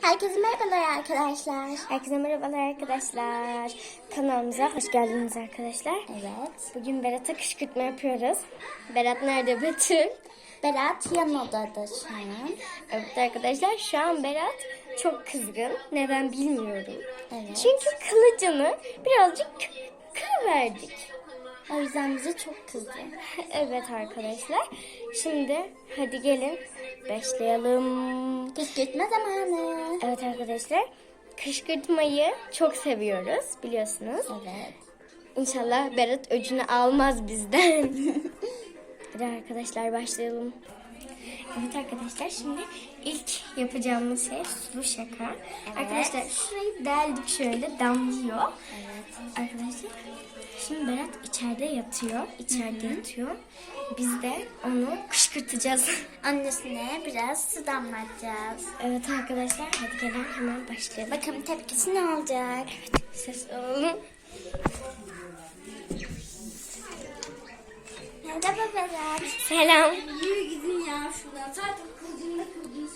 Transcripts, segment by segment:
Herkese merhabalar arkadaşlar. Herkese merhabalar arkadaşlar. Kanalımıza hoş geldiniz arkadaşlar. Evet. Bugün Berat'a kışkırtma yapıyoruz. Berat nerede Betül? Berat yan odada şu an. Evet arkadaşlar şu an Berat çok kızgın. Neden bilmiyorum. Evet. Çünkü kılıcını birazcık kırıverdik. O yüzden bize çok kızdı. evet arkadaşlar. Şimdi hadi gelin başlayalım. Kışkırtma zamanı. Evet arkadaşlar. Kışkırtmayı çok seviyoruz biliyorsunuz. Evet. İnşallah Berat öcünü almaz bizden. Hadi arkadaşlar başlayalım. Evet arkadaşlar şimdi ilk yapacağımız şey sulu şaka. Arkadaşlar şurayı deldik şöyle damlıyor. Evet. Arkadaşlar şimdi Berat içeride yatıyor. İçeride yatıyor. Biz de onu kışkırtacağız. Annesine biraz su damlatacağız. evet arkadaşlar hadi gelin hemen başlayalım. Bakalım tepkisi ne olacak? Ses alalım. Merhaba Berat. Selam. Yürü gidin ya şuradan. Zaten kılıcını kırdınız.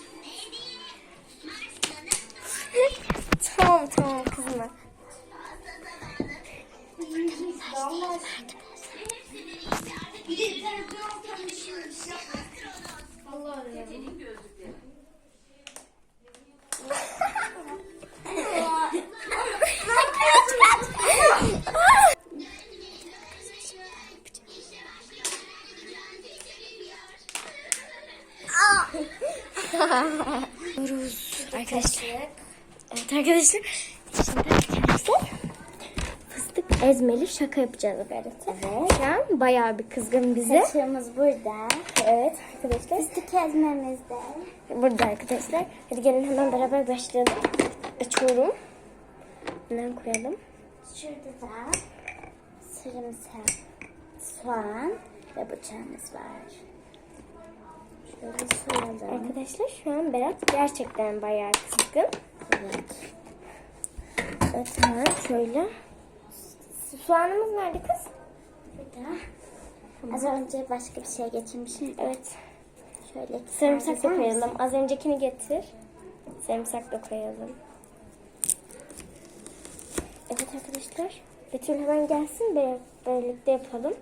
Arkadaşlar. Şimdi arkadaşlar fıstık ezmeli şaka yapacağız Berat'a. Evet. Şu an bayağı bir kızgın bize. Saçımız burada. Evet arkadaşlar. Fıstık ezmemiz de. Burada arkadaşlar. Hadi gelin hemen beraber başlayalım. Açıyorum. Hemen koyalım. Şurada da sarımsak, soğan ve bıçağımız var. Şöyle soyalım. Arkadaşlar şu an Berat gerçekten bayağı kızgın. Evet. Evet hemen şöyle. Soğanımız nerede kız? Burada. Az önce başka bir şey geçirmişim. Evet. Şöyle Sarımsak da koyalım. misin? Az öncekini getir. Sarımsak da koyalım. Evet arkadaşlar. Betül hemen gelsin. Birlikte yapalım.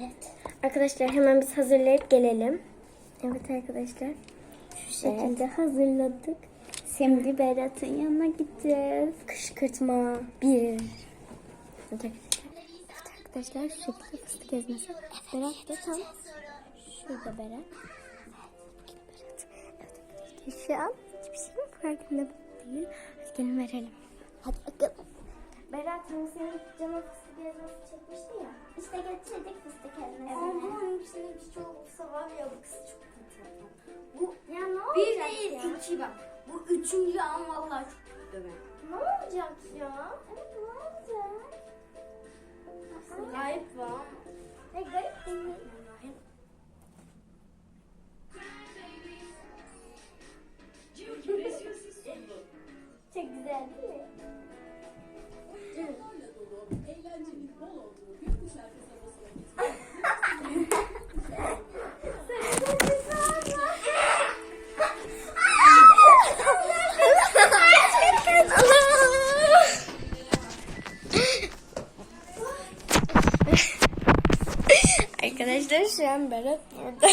Evet. Arkadaşlar hemen biz hazırlayıp gelelim. Evet arkadaşlar. Şu şekilde hazırladık. Şimdi Berat'ın yanına gideceğiz. Kışkırtma bir. Evet arkadaşlar. Evet şu şekilde fıstık ezmesi. Berat da tam şurada Berat. Evet arkadaşlar şu an hiçbir şeyin farkında değil. Hadi gelin verelim. Hadi bakalım. Berat hani senin cama fıstık ezmesi çekmişti ya. İşte getirdik fıstık ezmesini. Aman seninki çok var ya bu kız çok kötü. Bu ya ne olacak Bir değil ya? iki bak. Bu üçüncü an vallahi çok döver. Ne olacak ya? Evet ne olacak? Gayet var. Ne garip değil mi? Çok güzel değil mi? Arkadaşlar şu an Berat burada.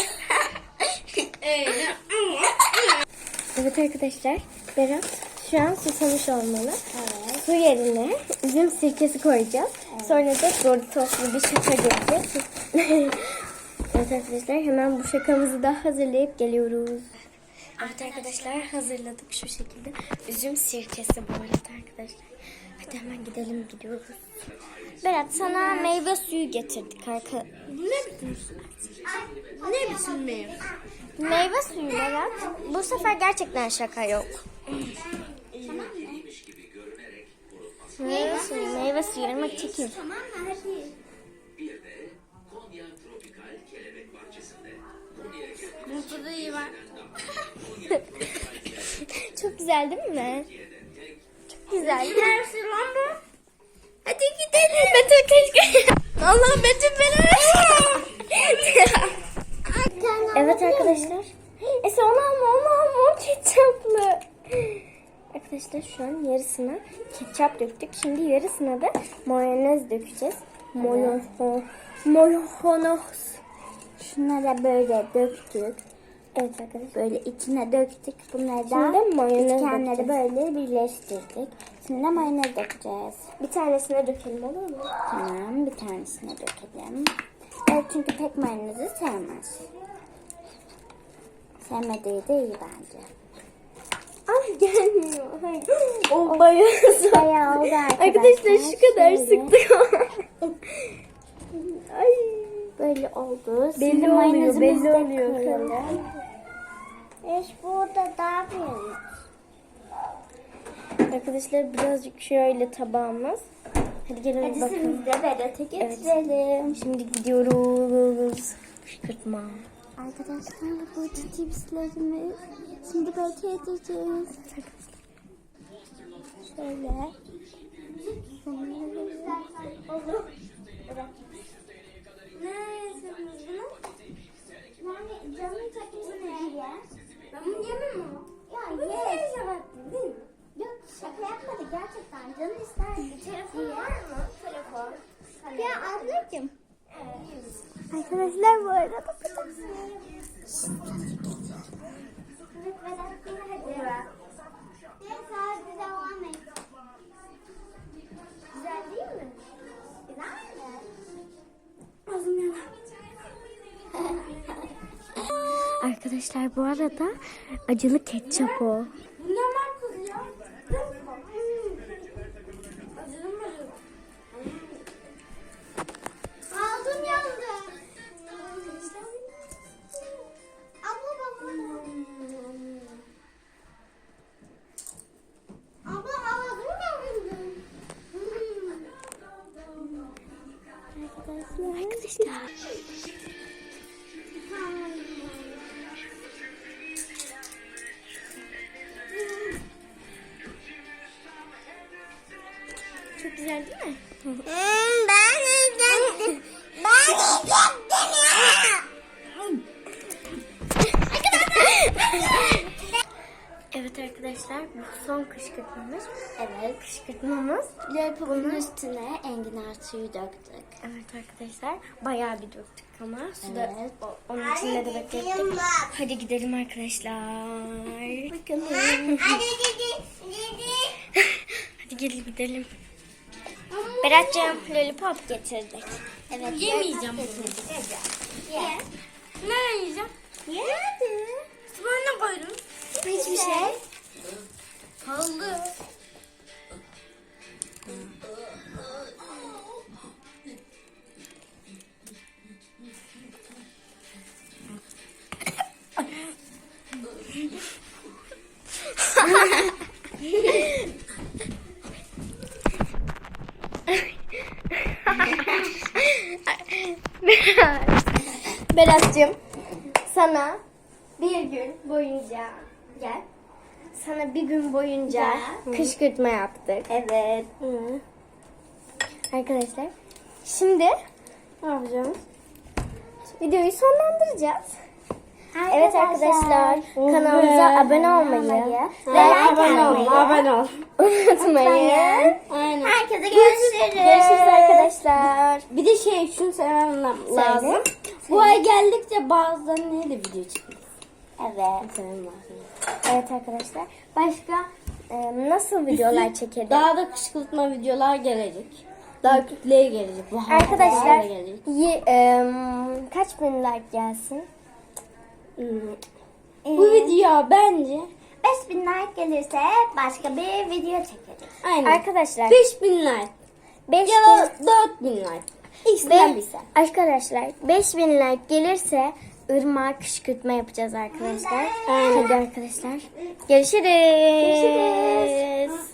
evet arkadaşlar Berat şu an susamış olmalı. Evet. Su yerine üzüm sirkesi koyacağız. Sonra da Doritos'lu bir şaka geleceğiz. evet arkadaşlar hemen bu şakamızı da hazırlayıp geliyoruz. Evet arkadaşlar hazırladık şu şekilde. Üzüm sirkesi bu arada arkadaşlar. Hadi hemen gidelim gidiyoruz. Berat sana meyve suyu getirdik arka. Ne biçim? Ne biçim meyve? Meyve suyu Berat. Bu sefer gerçekten şaka yok. Meyve suyu, meyve suyu. Irmak çekil. Tamam mı? Hadi. Burada da iyi var. Çok güzel değil mi? Güzel. Neresi lan bu? Hadi gidelim. Betül keşke. Allah Betül beni. evet arkadaşlar. Ese onu alma onu alma. O kötü. arkadaşlar şu an yarısına ketçap döktük. Şimdi yarısına da mayonez dökeceğiz. Mayonez. Mayonez. Şunları böyle döktük. Evet arkadaşlar. Böyle içine döktük. Bunları da dökeceğiz. böyle birleştirdik. Şimdi de mayonez dökeceğiz. Bir tanesine dökelim olur mu? Tamam bir tanesine dökelim. Evet çünkü tek mayonezi sevmez. Sevmediği de iyi bence. Ay gelmiyor. Hayır. O bayağı zor. Bayağı oldu arkadaşlar. Arkadaşlar şu kadar Şöyle sıktık. Ay. Böyle oldu. Belli Şimdi oluyor, belli oluyor. Eş burada daha büyük. Arkadaşlar birazcık şöyle tabağımız. Hadi gelin Hadi bakalım. şimdi de Berat'a getirelim. Şimdi gidiyoruz. Kışkırtma. Arkadaşlar bu cipslerimiz. Şimdi belki edeceğiz. Şöyle. Olur. Ne bunu? Yani canın çekmesini ye. Ben bunu yemem mi? Ya ye. şaka yaptın Arkadaşlar bu arada acılı ketçap o. Evet arkadaşlar bu son kışkırtmamız. Evet kışkırtmamız. Lollipop'un üstüne enginar suyu döktük. Evet arkadaşlar bayağı bir döktük ama su da Evet. onun içinde de beklettik. Hadi gidelim arkadaşlar. Bakalım. Hadi gelin gidelim. Berat'cığım lollipop getirdik. Evet. Yemeyeceğim bunu. Ye. Ne yiyeceğim? Yedi. Ne koydum? Hiçbir şey. Berat. Berat'cığım sana bir gün boyunca gel. Sana bir gün boyunca Gel. kışkırtma yaptık. Evet. Hı. Arkadaşlar şimdi ne yapacağız? Videoyu sonlandıracağız. Evet arkadaşlar kanalımıza abone olmayı ve like abone atmayı olmayı Abone ol. unutmayın. Aynen. Herkese görüşürüz. Görüşürüz arkadaşlar. Bir de şey şunu söylemem lazım. Bu ay geldikçe bazıları neyle video çıkıyor? Evet. Evet arkadaşlar. Başka e, nasıl videolar çekelim? Daha da kışkırtma videolar gelecek. Daha kütleye gelecek. Bu Arkadaşlar gelecek. yi- e, kaç bin like gelsin? Hmm. Bu video bence 5000 like gelirse başka bir video çekeriz. aynen. Arkadaşlar 5000 like 5 ya da 4000 like. İkisinden birisi. Arkadaşlar 5000 like gelirse ırmağa kışkırtma yapacağız arkadaşlar. Hadi arkadaşlar. Görüşürüz. Görüşürüz.